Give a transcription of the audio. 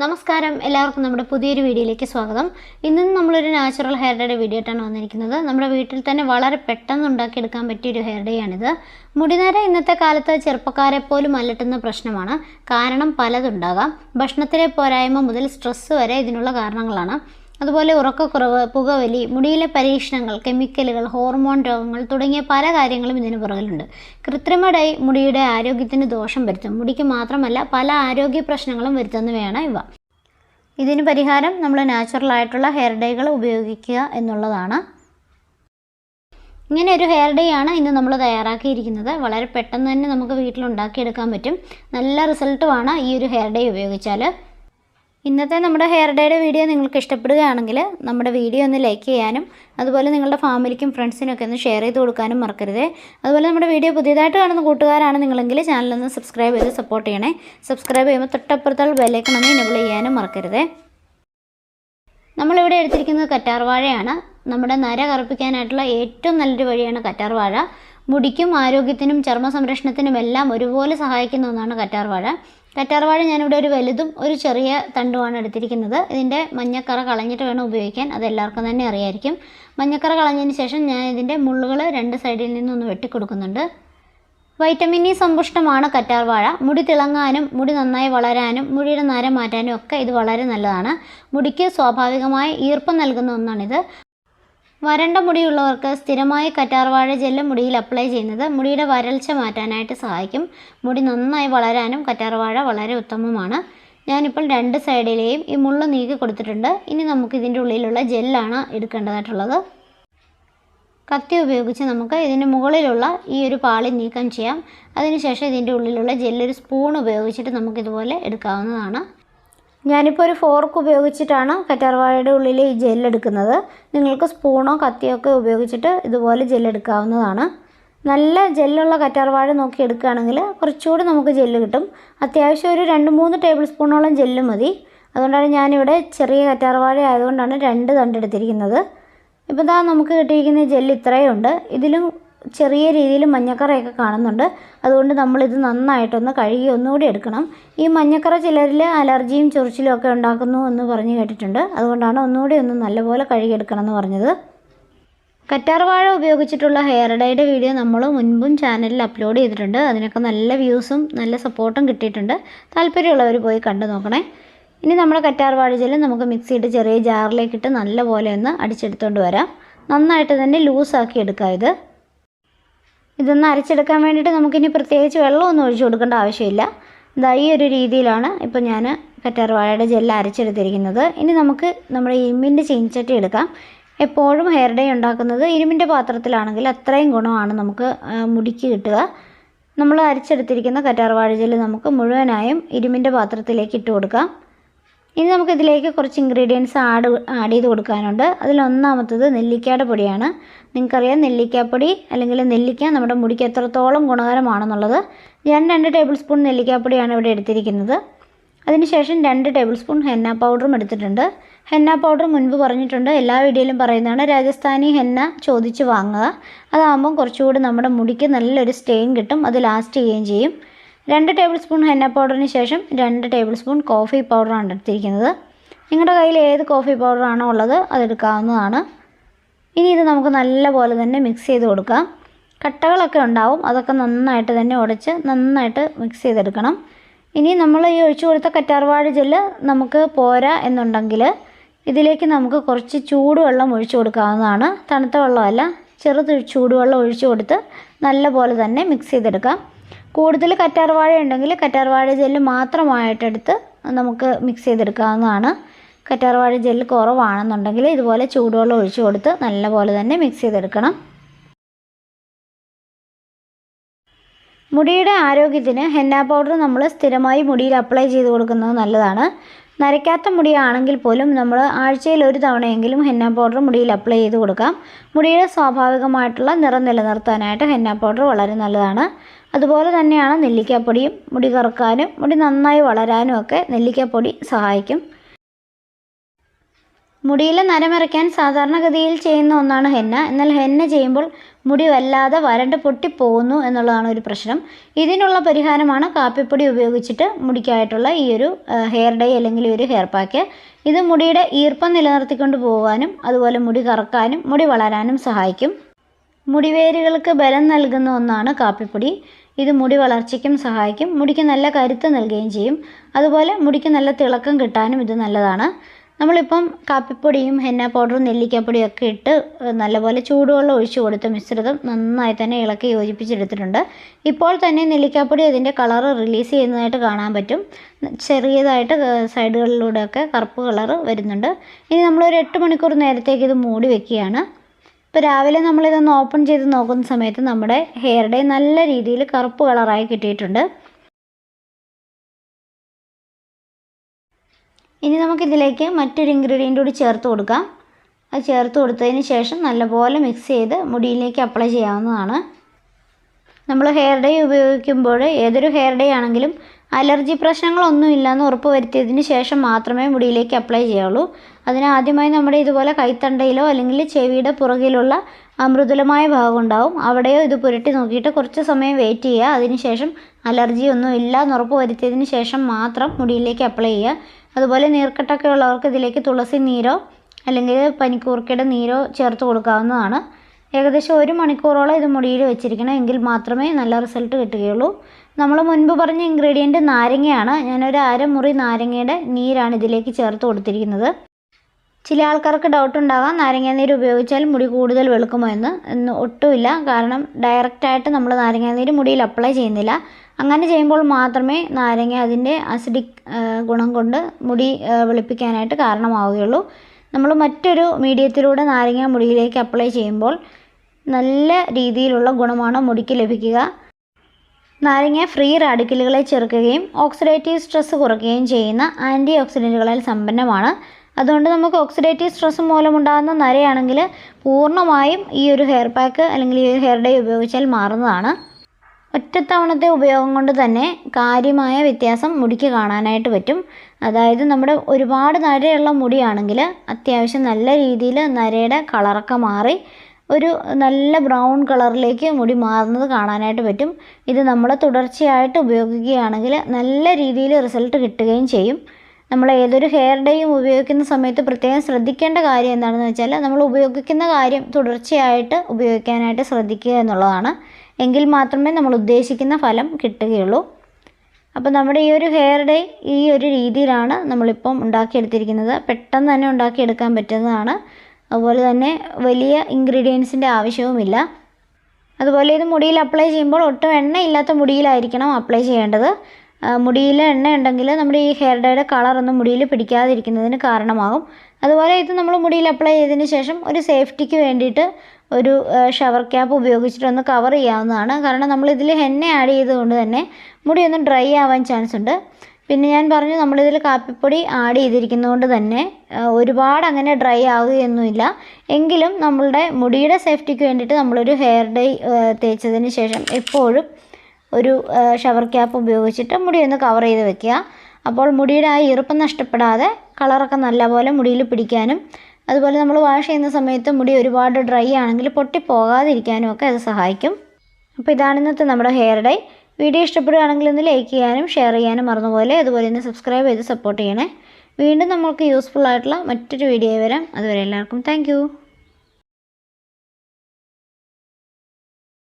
നമസ്കാരം. എല്ലാവർക്കും നമ്മുടെ പുതിയൊരു വീഡിയോയിലേക്ക് സ്വാഗതം. ഇന്ന് നമ്മളൊരു നാച്ചുറൽ ഹെയർ ഡേയുടെ വീഡിയോട്ടാണ് വന്നിരിക്കുന്നത്. നമ്മുടെ വീട്ടിൽ തന്നെ വളരെ പെട്ടെന്ന് ഉണ്ടാക്കിയെടുക്കാൻ പറ്റിയൊരു ഹെയർ ഡേ ആണിത്. മുടിനര ഇന്നത്തെ കാലത്ത് ചെറുപ്പക്കാരെ പോലും അലട്ടുന്ന പ്രശ്നമാണ്. കാരണം പലതുണ്ടാകാം. ഭക്ഷണത്തിലെ പോരായ്മ മുതൽ സ്ട്രെസ്സ് വരെ ഇതിനുള്ള കാരണങ്ങളാണ്. അതുപോലെ ഉറക്കക്കുറവ് പുകവലി മുടിയിലെ പരീക്ഷണങ്ങൾ കെമിക്കലുകൾ ഹോർമോൺ രോഗങ്ങൾ തുടങ്ങിയ പല കാര്യങ്ങളും ഇതിന് പുറകിലുണ്ട്. കൃത്രിമ ഡൈ മുടിയുടെ ആരോഗ്യത്തിന് ദോഷം വരുത്തും. മുടിക്ക് മാത്രമല്ല പല ആരോഗ്യ പ്രശ്നങ്ങളും വരുത്തുന്നവയാണ് ഇവ. ഇതിന് പരിഹാരം നമ്മൾ നാച്ചുറൽ ആയിട്ടുള്ള ഹെയർ ഡൈകൾ ഉപയോഗിക്കുക എന്നുള്ളതാണ്. ഇങ്ങനെ ഒരു ഹെയർ ഡേ ആണ് ഇന്ന് നമ്മൾ തയ്യാറാക്കിയിരിക്കുന്നത്. വളരെ പെട്ടെന്ന് തന്നെ നമുക്ക് വീട്ടിൽ ഉണ്ടാക്കിയെടുക്കാൻ പറ്റും. നല്ല റിസൾട്ടുമാണ് ഈ ഒരു ഹെയർ ഡേ ഉപയോഗിച്ചാൽ ഇന്നത്തെ നമ്മുടെ ഹെയർ ഡേയുടെ വീഡിയോ നിങ്ങൾക്ക് ഇഷ്ടപ്പെടുകയാണെങ്കിൽ നമ്മുടെ വീഡിയോ ഒന്ന് ലൈക്ക് ചെയ്യാനും അതുപോലെ നിങ്ങളുടെ ഫാമിലിക്കും ഫ്രണ്ട്സിനൊക്കെ ഒന്ന് ഷെയർ ചെയ്ത് കൊടുക്കാനും മറക്കരുത്. അതുപോലെ നമ്മുടെ വീഡിയോ പുതിയതായിട്ട് കാണുന്ന കൂട്ടുകാരാണ് നിങ്ങളെങ്കിൽ ചാനലൊന്ന് സബ്സ്ക്രൈബ് ചെയ്ത് സപ്പോർട്ട് ചെയ്യണേ. സബ്സ്ക്രൈബ് ചെയ്യുമ്പോൾ തൊട്ടപ്പുറത്തുള്ള ബെല്ലൈക്കൺ ഒന്ന് എനബിൾ ചെയ്യാനും മറക്കരുത്. നമ്മളിവിടെ എടുത്തിരിക്കുന്നത് കറ്റാർവാഴയാണ് നമ്മുടെ നര കറുപ്പിക്കാനായിട്ടുള്ള ഏറ്റവും നല്ലൊരു വഴിയാണ് കറ്റാർവാഴ മുടിക്കും ആരോഗ്യത്തിനും ചർമ്മ സംരക്ഷണത്തിനും എല്ലാം ഒരുപോലെ സഹായിക്കുന്ന ഒന്നാണ് കറ്റാർ വാഴ കറ്റാർ വാഴ ഞാനിവിടെ ഒരു വലുതും ഒരു ചെറിയ തണ്ടുമാണ് എടുത്തിരിക്കുന്നത്. ഇതിന്റെ മഞ്ഞക്കറ കളഞ്ഞിട്ട് വേണം ഉപയോഗിക്കാൻ. അത് എല്ലാവർക്കും തന്നെ അറിയായിരിക്കും. മഞ്ഞക്കറ കളഞ്ഞതിന് ശേഷം ഞാൻ ഇതിന്റെ മുള്ളുകൾ രണ്ട് സൈഡിൽ നിന്നൊന്ന് വെട്ടിക്കൊടുക്കുന്നുണ്ട്. വൈറ്റമിൻ ഇ സമ്പുഷ്ടമാണ് കറ്റാർവാഴ. മുടി തിളങ്ങാനും മുടി നന്നായി വളരാനും മുടിയുടെ നര മാറ്റാനും ഒക്കെ ഇത് വളരെ നല്ലതാണ്. മുടിക്ക് സ്വാഭാവികമായ ഈർപ്പം നൽകുന്ന ഒന്നാണിത്. വരണ്ട മുടിയുള്ളവർക്ക് സ്ഥിരമായി കറ്റാർവാഴ ജെല്ല് മുടിയിൽ അപ്ലൈ ചെയ്യുന്നത് മുടിയുടെ വരൾച്ച മാറ്റാനായിട്ട് സഹായിക്കും. മുടി നന്നായി വളരാനും കറ്റാർവാഴ വളരെ ഉത്തമമാണ്. ഞാനിപ്പോൾ രണ്ട് സൈഡിലെയും ഈ മുള്ള നീക്കി കൊടുത്തിട്ടുണ്ട്. ഇനി നമുക്ക് ഇതിന്റെ ഉള്ളിലുള്ള ജെല്ലാണ് എടുക്കേണ്ടതായിട്ടുള്ളത്. കത്തി ഉപയോഗിച്ച് നമുക്ക് ഇതിന്റെ മുകളിലുള്ള ഈ ഒരു പാളി നീക്കം ചെയ്യാം. അതിനുശേഷം ഇതിന്റെ ഉള്ളിലുള്ള ജെല്ലൊരു സ്പൂൺ ഉപയോഗിച്ചിട്ട് നമുക്കിതുപോലെ എടുക്കാവുന്നതാണ്. ഞാനിപ്പോൾ ഒരു ഫോർക്ക് ഉപയോഗിച്ചിട്ടാണ് കറ്റാർവാഴയുടെ ഉള്ളിൽ ഈ ജെല്ലെടുക്കുന്നത് നിങ്ങൾക്ക് സ്പൂണോ കത്തിയോ ഒക്കെ ഉപയോഗിച്ചിട്ട് ഇതുപോലെ ജെല്ലെടുക്കാവുന്നതാണ് നല്ല ജെല്ലുള്ള കറ്റാർവാഴ നോക്കി എടുക്കുകയാണെങ്കിൽ കുറച്ചുകൂടി നമുക്ക് ജെല്ല് കിട്ടും. അത്യാവശ്യം ഒരു രണ്ട് മൂന്ന് ടേബിൾ സ്പൂണോളം ജെല്ല് മതി. അതുകൊണ്ടാണ് ഞാനിവിടെ ചെറിയ കറ്റാർവാഴ ആയതുകൊണ്ടാണ് രണ്ട് തണ്ടെടുത്തിരിക്കുന്നത് ഇപ്പോൾ ഇതാ നമുക്ക് കിട്ടിയിരിക്കുന്ന ജെല്ല് ഇത്രയും ഉണ്ട് ഇതിലും ചെറിയ രീതിയിൽ മഞ്ഞക്കറയൊക്കെ കാണുന്നുണ്ട്. അതുകൊണ്ട് നമ്മളിത് നന്നായിട്ടൊന്ന് കഴുകി ഒന്നുകൂടി എടുക്കണം. ഈ മഞ്ഞക്കറ ചിലരിൽ അലർജിയും ചൊറിച്ചിലും ഒക്കെ ഉണ്ടാക്കുന്നു എന്ന് പറഞ്ഞ് കേട്ടിട്ടുണ്ട്. അതുകൊണ്ടാണ് ഒന്നുകൂടി ഒന്ന് നല്ലപോലെ കഴുകിയെടുക്കണം എന്ന് പറഞ്ഞത്. കറ്റാർവാഴ ഉപയോഗിച്ചിട്ടുള്ള ഹെയർ ഡൈയുടെ വീഡിയോ നമ്മൾ മുൻപും ചാനലിൽ അപ്ലോഡ് ചെയ്തിട്ടുണ്ട്. അതിനൊക്കെ നല്ല വ്യൂസും നല്ല സപ്പോർട്ടും കിട്ടിയിട്ടുണ്ട്. താല്പര്യമുള്ളവർ പോയി കണ്ടു നോക്കണേ. ഇനി നമ്മൾ കറ്റാർവാഴ ജെല്ല് നമുക്ക് മിക്സിയിട്ട് ചെറിയ ജാറിലേക്കിട്ട് നല്ലപോലെ ഒന്ന് അടിച്ചെടുത്തുകൊണ്ട് വരാം. നന്നായിട്ട് തന്നെ ലൂസാക്കി എടുക്കാം ഇത്. ഇതൊന്ന് അരച്ചെടുക്കാൻ വേണ്ടിയിട്ട് നമുക്കിനി പ്രത്യേകിച്ച് വെള്ളമൊന്നും ഒഴിച്ചു കൊടുക്കേണ്ട ആവശ്യമില്ല. ഇതാ ഈ ഒരു രീതിയിലാണ് ഇപ്പോൾ ഞാൻ കറ്റാർവാഴയുടെ ജെല്ല് അരച്ചെടുത്തിരിക്കുന്നത്. ഇനി നമുക്ക് നമ്മുടെ ഇരുമ്പിന്റെ ചീനിച്ചട്ടി എടുക്കാം. എപ്പോഴും ഹെയർ ഡേ ഉണ്ടാക്കുന്നത് ഇരുമ്പിന്റെ പാത്രത്തിലാണെങ്കിൽ അത്രയും ഗുണമാണ് നമുക്ക് മുടിക്ക് കിട്ടുക. നമ്മൾ അരച്ചെടുത്തിരിക്കുന്ന കറ്റാർവാഴ ജെല്ല് നമുക്ക് മുഴുവനായും ഇരുമ്പിന്റെ പാത്രത്തിലേക്ക് ഇട്ട് കൊടുക്കാം. ഇനി നമുക്കിതിലേക്ക് കുറച്ച് ഇൻഗ്രീഡിയൻസ് ആഡ് ആഡ് ചെയ്ത് കൊടുക്കാനുണ്ട്. അതിലൊന്നാമത്തത് നെല്ലിക്കയുടെ പൊടിയാണ്. നിങ്ങൾക്കറിയാം നെല്ലിക്കാപ്പൊടി അല്ലെങ്കിൽ നെല്ലിക്ക നമ്മുടെ മുടിക്ക് എത്രത്തോളം ഗുണകരമാണെന്നുള്ളത്. ഞാൻ രണ്ട് ടേബിൾ സ്പൂൺ നെല്ലിക്കാപ്പൊടിയാണ് ഇവിടെ എടുത്തിരിക്കുന്നത്. അതിനുശേഷം രണ്ട് ടേബിൾ സ്പൂൺ ഹെന്ന പൗഡറും എടുത്തിട്ടുണ്ട്. ഹെന്ന പൗഡർ മുൻപ് പറഞ്ഞിട്ടുണ്ട്. എല്ലാ വീഡിയോയിലും പറയുന്നതാണ് രാജസ്ഥാനി ഹെന്ന ചോദിച്ച് വാങ്ങുക. അതാകുമ്പം കുറച്ചുകൂടി നമ്മുടെ മുടിക്ക് നല്ലൊരു സ്റ്റെയിൻ കിട്ടും. അത് ലാസ്റ്റ് ചെയ്യുകയും ചെയ്യും. രണ്ട് ടേബിൾ സ്പൂൺ ഹെന്ന പൗഡറിന് ശേഷം രണ്ട് ടേബിൾ സ്പൂൺ കോഫി പൗഡറാണ് എടുത്തിരിക്കുന്നത്. നിങ്ങളുടെ കയ്യിൽ ഏത് കോഫി പൗഡറാണോ ഉള്ളത് അതെടുക്കാവുന്നതാണ് ഇനി ഇത് നമുക്ക് നല്ലപോലെ തന്നെ മിക്സ് ചെയ്ത് കൊടുക്കാം. കട്ടകളൊക്കെ ഉണ്ടാവും അതൊക്കെ നന്നായിട്ട് തന്നെ ഉടച്ച് നന്നായിട്ട് മിക്സ് ചെയ്തെടുക്കണം. ഇനി നമ്മൾ ഈ ഒഴിച്ചു കൊടുത്ത കറ്റാർവാഴ ജെല്ല് നമുക്ക് പോരാ എന്നുണ്ടെങ്കിൽ ഇതിലേക്ക് നമുക്ക് കുറച്ച് ചൂടുവെള്ളം ഒഴിച്ചു കൊടുക്കാവുന്നതാണ്. തണുത്ത വെള്ളമല്ല ചെറു ചൂടുവെള്ളം ഒഴിച്ചു കൊടുത്ത് നല്ലപോലെ തന്നെ മിക്സ് ചെയ്തെടുക്കാം. കൂടുതൽ കറ്റാർവാഴ ഉണ്ടെങ്കിൽ കറ്റാർവാഴ ജെല്ല് മാത്രമായിട്ടെടുത്ത് നമുക്ക് മിക്സ് ചെയ്തെടുക്കാവുന്നതാണ്. കറ്റാർവാഴ ജെല്ല് കുറവാണെന്നുണ്ടെങ്കിൽ ഇതുപോലെ ചൂടുവെള്ളം ഒഴിച്ചു കൊടുത്ത് നല്ലപോലെ തന്നെ മിക്സ് ചെയ്തെടുക്കണം. മുടിയുടെ ആരോഗ്യത്തിന് ഹെന്ന പൗഡർ നമ്മൾ സ്ഥിരമായി മുടിയിൽ അപ്ലൈ ചെയ്ത് കൊടുക്കുന്നത് നല്ലതാണ്. നരയ്ക്കാത്ത മുടിയാണെങ്കിൽ പോലും നമ്മൾ ആഴ്ചയിൽ ഒരു തവണയെങ്കിലും ഹെന്ന പൗഡർ മുടിയിൽ അപ്ലൈ ചെയ്ത് കൊടുക്കാം. മുടിയുടെ സ്വാഭാവികമായിട്ടുള്ള നിറം നിലനിർത്താനായിട്ട് ഹെന്ന പൗഡർ വളരെ നല്ലതാണ്. അതുപോലെ തന്നെയാണ് നെല്ലിക്കാപ്പൊടിയും മുടി കറുക്കാനും മുടി നന്നായി വളരാനും ഒക്കെ നെല്ലിക്കാപ്പൊടി സഹായിക്കും. മുടിയിലെ നരമറയ്ക്കാൻ സാധാരണഗതിയിൽ ചെയ്യുന്ന ഒന്നാണ് ഹെന്ന. എന്നാൽ ഹെന്ന ചെയ്യുമ്പോൾ മുടി വല്ലാതെ വരണ്ട് പൊട്ടിപ്പോകുന്നു എന്നുള്ളതാണ് ഒരു പ്രശ്നം. ഇതിനുള്ള പരിഹാരമാണ് കാപ്പിപ്പൊടി ഉപയോഗിച്ചിട്ട് മുടിക്കായിട്ടുള്ള ഈ ഒരു ഹെയർ ഡൈ അല്ലെങ്കിൽ ഒരു ഹെയർ പാക്ക് ഇത് മുടിയുടെ ഈർപ്പം നിലനിർത്തിക്കൊണ്ട് പോകാനും അതുപോലെ മുടി കറക്കാനും മുടി വളരാനും സഹായിക്കും. മുടിവേരുകൾക്ക് ബലം നൽകുന്ന ഒന്നാണ് കാപ്പിപ്പൊടി. ഇത് മുടി വളർച്ചയ്ക്കും സഹായിക്കും മുടിക്ക് നല്ല കരുത്ത് നൽകുകയും ചെയ്യും. അതുപോലെ മുടിക്ക് നല്ല തിളക്കം കിട്ടാനും ഇത് നല്ലതാണ്. നമ്മളിപ്പം കാപ്പിപ്പൊടിയും ഹെന്ന പൗഡറും നെല്ലിക്കാപ്പൊടിയും ഒക്കെ ഇട്ട് നല്ലപോലെ ചൂടുവെള്ളം ഒഴിച്ചു കൊടുത്ത മിശ്രിതം നന്നായി തന്നെ ഇളക്കി യോജിപ്പിച്ചെടുത്തിട്ടുണ്ട്. ഇപ്പോൾ തന്നെ നെല്ലിക്കാപ്പൊടി അതിന്റെ കളറ് റിലീസ് ചെയ്യുന്നതായിട്ട് കാണാൻ പറ്റും. ചെറിയതായിട്ട് സൈഡുകളിലൂടെയൊക്കെ കറുപ്പ് കളറ് വരുന്നുണ്ട്. ഇനി നമ്മളൊരു എട്ട് മണിക്കൂർ നേരത്തേക്ക് ഇത് മൂടി വെക്കുകയാണ്. ഇപ്പോൾ രാവിലെ നമ്മളിതൊന്ന് ഓപ്പൺ ചെയ്ത് നോക്കുന്ന സമയത്ത് നമ്മുടെ ഹെയർ ഡേ നല്ല രീതിയിൽ കറുപ്പ് കളറായി കിട്ടിയിട്ടുണ്ട്. ഇനി നമുക്കിതിലേക്ക് മറ്റൊരു ഇൻഗ്രീഡിയന്റ് കൂടി ചേർത്ത് കൊടുക്കാം. അത് ചേർത്ത് കൊടുത്തതിന് ശേഷം നല്ലപോലെ മിക്സ് ചെയ്ത് മുടിയിലേക്ക് അപ്ലൈ ചെയ്യാവുന്നതാണ്. നമ്മൾ ഹെയർ ഡേ ഉപയോഗിക്കുമ്പോൾ ഏതൊരു ഹെയർ ഡേ ആണെങ്കിലും അലർജി പ്രശ്നങ്ങളൊന്നും ഇല്ലയെന്ന് ഉറപ്പ് വരുത്തിയതിന് ശേഷം മാത്രമേ മുടിയിലേക്ക് അപ്ലൈ ചെയ്യുള്ളൂ അതിന് ആദ്യമായി നമ്മുടെ ഇതുപോലെ കൈത്തണ്ടയിലോ അല്ലെങ്കിൽ ചെവിയുടെ പുറകിലുള്ള മൃദുലമായ ഭാഗം ഉണ്ടാവും അവിടെയോ ഇത് പുരട്ടി നോക്കിയിട്ട് കുറച്ച് സമയം വെയിറ്റ് ചെയ്യുക. അതിനുശേഷം അലർജി ഒന്നും ഇല്ല. എന്ന് ഉറപ്പ് വരുത്തിയതിന് ശേഷം മാത്രം മുടിയിലേക്ക് അപ്ലൈ ചെയ്യുക. അതുപോലെ നീർക്കെട്ടൊക്കെ ഉള്ളവർക്ക് ഇതിലേക്ക് തുളസി നീരോ അല്ലെങ്കിൽ പനിക്കൂർക്കയുടെ നീരോ ചേർത്ത് കൊടുക്കാവുന്നതാണ്. ഏകദേശം ഒരു മണിക്കൂറോളം ഇത് മുടിയിൽ വെച്ചിരിക്കണം എങ്കിൽ മാത്രമേ നല്ല റിസൾട്ട് കിട്ടുകയുള്ളൂ. നമ്മൾ മുൻപ് പറഞ്ഞ ഇൻഗ്രീഡിയന്റ് നാരങ്ങയാണ്. ഞാനൊരു അരമുറി നാരങ്ങയുടെ നീരാണ് ഇതിലേക്ക് ചേർത്ത് കൊടുത്തിരിക്കുന്നത്. ചില ആൾക്കാർക്ക് ഡൗട്ട് ഉണ്ടാകാം നാരങ്ങാനീര് ഉപയോഗിച്ചാൽ മുടി കൂടുതൽ വെളുക്കുമോ എന്ന്. എന്ന് ഒട്ടുമില്ല. കാരണം ഡയറക്റ്റായിട്ട് നമ്മൾ നാരങ്ങാനീര് മുടിയിൽ അപ്ലൈ ചെയ്യുന്നില്ല. അങ്ങനെ ചെയ്യുമ്പോൾ മാത്രമേ നാരങ്ങ അതിന്റെ അസിഡിക് ഗുണം കൊണ്ട് മുടി വെളുപ്പിക്കാനായിട്ട് കാരണമാവുകയുള്ളൂ. നമ്മൾ മറ്റൊരു മീഡിയത്തിലൂടെ നാരങ്ങ മുടിയിലേക്ക് അപ്ലൈ ചെയ്യുമ്പോൾ നല്ല രീതിയിലുള്ള ഗുണമാണ് മുടിക്ക് ലഭിക്കുക. നാരങ്ങ ഫ്രീ റാഡിക്കലുകളെ ചെറുക്കുകയും ഓക്സിഡേറ്റീവ് സ്ട്രെസ് കുറയ്ക്കുകയും ചെയ്യുന്ന ആന്റി ഓക്സിഡന്റുകളാൽ സമ്പന്നമാണ്. അതുകൊണ്ട് നമുക്ക് ഓക്സിഡേറ്റീവ് സ്ട്രെസ് മൂലമുണ്ടാകുന്ന നരയാണെങ്കിൽ പൂർണമായും ഈ ഒരു ഹെയർ പാക്ക് അല്ലെങ്കിൽ ഈ ഹെയർ ഡൈ ഉപയോഗിച്ചാൽ മാറുന്നതാണ്. ഒറ്റത്തവണത്തെ ഉപയോഗം കൊണ്ട് തന്നെ കാര്യമായ വ്യത്യാസം മുടിക്ക് കാണാനായിട്ട് പറ്റും. അതായത് നമ്മുടെ ഒരുപാട് നരയുള്ള മുടിയാണെങ്കിൽ അത്യാവശ്യം നല്ല രീതിയിൽ നരയുടെ കളറൊക്കെ മാറി ഒരു നല്ല ബ്രൗൺ കളറിലേക്ക് മുടി മാറുന്നത് കാണാനായിട്ട് പറ്റും. ഇത് നമ്മൾ തുടർച്ചയായിട്ട് ഉപയോഗിക്കുകയാണെങ്കിൽ നല്ല രീതിയിൽ റിസൾട്ട് കിട്ടുകയും ചെയ്യും. നമ്മൾ ഏതൊരു ഹെയർ ഡേയും ഉപയോഗിക്കുന്ന സമയത്ത് പ്രത്യേകം ശ്രദ്ധിക്കേണ്ട കാര്യം എന്താണെന്ന് വെച്ചാൽ നമ്മൾ ഉപയോഗിക്കുന്ന കാര്യം തുടർച്ചയായിട്ട് ഉപയോഗിക്കാനായിട്ട് ശ്രദ്ധിക്കുക എന്നുള്ളതാണ്. എങ്കിൽ മാത്രമേ നമ്മൾ ഉദ്ദേശിക്കുന്ന ഫലം കിട്ടുകയുള്ളൂ. അപ്പോൾ നമ്മുടെ ഈ ഒരു ഹെയർ ഡേ ഈ ഒരു രീതിയിലാണ് നമ്മളിപ്പം ഉണ്ടാക്കിയെടുത്തിരിക്കുന്നത്. പെട്ടെന്ന് തന്നെ ഉണ്ടാക്കിയെടുക്കാൻ പറ്റുന്നതാണ്. അതുപോലെ തന്നെ വലിയ ഇൻഗ്രീഡിയൻസിന്റെ ആവശ്യവുമില്ല. അതുപോലെ ഇത് മുടിയിൽ അപ്ലൈ ചെയ്യുമ്പോൾ ഒട്ടും എണ്ണയില്ലാത്ത മുടിയിലായിരിക്കണം അപ്ലൈ ചെയ്യേണ്ടത്. മുടിയിൽ എണ്ണ ഉണ്ടെങ്കിൽ നമ്മുടെ ഈ ഹെയർ ഡേയുടെ കളറൊന്നും മുടിയിൽ പിടിക്കാതിരിക്കുന്നതിന് കാരണമാകും. അതുപോലെ ഇത് നമ്മൾ മുടിയിൽ അപ്ലൈ ചെയ്തതിന് ശേഷം ഒരു സേഫ്റ്റിക്ക് വേണ്ടിയിട്ട് ഒരു ഷവർ ക്യാപ്പ് ഉപയോഗിച്ചിട്ടൊന്ന് കവർ ചെയ്യാവുന്നതാണ്. കാരണം നമ്മൾ ഇതിൽ ഹെന്ന ആഡ് ചെയ്തുകൊണ്ട് തന്നെ മുടി ഒന്ന് ഡ്രൈ ആവാൻ ചാൻസ് ഉണ്ട്. പിന്നെ ഞാൻ പറഞ്ഞു നമ്മളിതിൽ കാപ്പിപ്പൊടി ആഡ് ചെയ്തിരിക്കുന്നതുകൊണ്ട് തന്നെ ഒരുപാട് അങ്ങനെ ഡ്രൈ ആവുകയൊന്നുമില്ല എങ്കിലും നമ്മളുടെ മുടിയുടെ സേഫ്റ്റിക്ക് വേണ്ടിയിട്ട് നമ്മളൊരു ഹെയർ ഡൈ തേച്ചതിന് ശേഷം എപ്പോഴും ഒരു ഷവർ ക്യാപ്പ് ഉപയോഗിച്ചിട്ട് മുടി ഒന്ന് കവർ ചെയ്ത് വെക്കുക. അപ്പോൾ മുടിയുടെ ആ ഈർപ്പം നഷ്ടപ്പെടാതെ കളറൊക്കെ നല്ലപോലെ മുടിയിൽ പിടിക്കാനും അതുപോലെ നമ്മൾ വാഷ് ചെയ്യുന്ന സമയത്ത് മുടി ഒരുപാട് ഡ്രൈ ആണെങ്കിൽ പൊട്ടിപ്പോകാതിരിക്കാനും ഒക്കെ അത് സഹായിക്കും. അപ്പോൾ ഇതാണ് ഇന്നത്തെ നമ്മുടെ ഹെയർ ഡൈ വീഡിയോ ഇഷ്ടപ്പെടുകയാണെങ്കിൽ ഒന്ന് ലൈക്ക് ചെയ്യാനും ഷെയർ ചെയ്യാനും മറന്നുപോലെ അതുപോലെ തന്നെ സബ്സ്ക്രൈബ് ചെയ്ത് സപ്പോർട്ട് ചെയ്യണേ. വീണ്ടും നമുക്ക് യൂസ്ഫുൾ ആയിട്ടുള്ള മറ്റൊരു വീഡിയോ വരാം. അതുവരെ എല്ലാവർക്കും താങ്ക്